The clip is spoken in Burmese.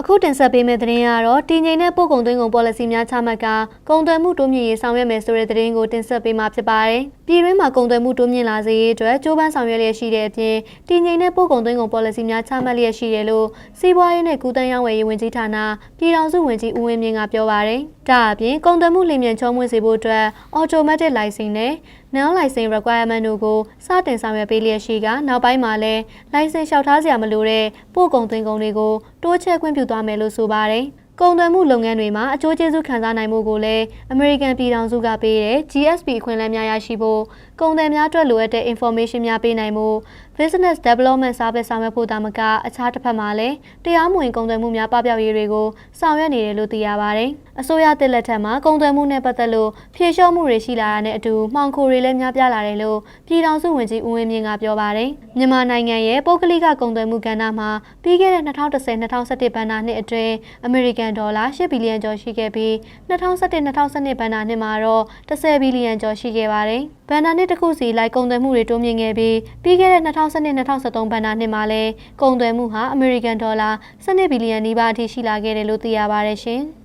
အခုတင်ဆက်ပေးမယ့်သတင်းကတော့တည်ငြိမ်တဲ့ပို့ကုန်သွင်းကုန် policy များချမှတ်ကကုန်သွယ်မှုတိုးမြင့်ရေးဆောင်ရွက်မယ်ဆိုတဲ့သတင်းကိုတင်ဆက်ပေးမှာဖြစ်ပါတယ်။ပြည်တွင်းမှာကုန်သွယ်မှုတိုးမြင့်လာစေရေးအတွက်ကြိုးပမ်းဆောင်ရွက်လျက်ရှိတဲ့အပြင်တည်ငြိမ်တဲ့ပို့ကုန်သွင်းကုန် policy များချမှတ်လျက်ရှိတယ်လို့စီးပွားရေးနဲ့ကုသရေးဝယ်ရေးဝန်ကြီးဌာနပြည်ထောင်စုဝန်ကြီးဦးဝင်းမြင့်ကပြောပါတယ်။ဒါအပြင်ကုန်သွယ်မှုလျင်မြန်ချောမွေ့စေဖို့အတွက် automatic license နဲ့ non license requirement တို့ကိုစတင်ဆောင်ရွက်ပေးလျက်ရှိကနောက်ပိုင်းမှာလည်း license လျှောက်ထားစရာမလိုတဲ့ပို့ကုန်သွင်းကုန်တွေကိုတိုးချဲ့ခွင့်ပြုသွားမယ်လို့ဆိုပါတယ်။ကုန်သွယ်မှုလုပ်ငန်းတွေမှာအကျိုးကျေးဇူးခံစားနိုင်မှုကိုလည်းအမေရိကန်ပြည်ထောင်စုကပေးတဲ့ GSP အခွင့်အလမ်းများရရှိဖို့ကုန်သည်များအတွက်လိုအပ်တဲ့ information များပေးနိုင်မှု business development service ဆောင်ရွက်ဖို့တာမကအခြားတစ်ဖက်မှာလည်းတရားမဝင်ကုန်သွယ်မှုများပပျောက်ရေးတွေကိုဆောင်ရွက်နေတယ်လို့သိရပါတယ်။အစိုးရတစ်လက်ထက်မှာကုန်သွယ်မှုနဲ့ပတ်သက်လို့ဖြေလျှော့မှုတွေရှိလာတာနဲ့အတူမှောင်ခိုတွေလည်းများပြားလာတယ်လို့ပြည်ထောင်စုဝန်ကြီးဦးဝင်းမြင့်ကပြောပါတယ်။မြန်မာနိုင်ငံရဲ့ပုဂ္ဂလိကကုန်သွယ်မှုကဏ္ဍမှာပြီးခဲ့တဲ့2010-2011ဘဏ္ဍာနှစ်အတွင်းအမေရိကန်ဒေါ်လာ10ဘီလီယံကျော်ရှိခဲ့ပြီး2011-2012ဘဏ္ဍာနှစ်မှာတော့10ဘီလီယံကျော်ရှိခဲ့ပါတယ်။ဘဏ္ဍာနှစ်တစ်ခုစီလိုက်ကုန်သွယ်မှုတွေတိုးမြင့်ခဲ့ပြီးပြီးခဲ့တဲ့2012-2013ဘဏ္ဍာနှစ်မှာလည်းကုန်သွယ်မှုဟာအမေရိကန်ဒေါ်လာ12ဘီလီယံနီးပါးအထိရှိလာခဲ့တယ်လို့သိရပါတယ်ရှင်။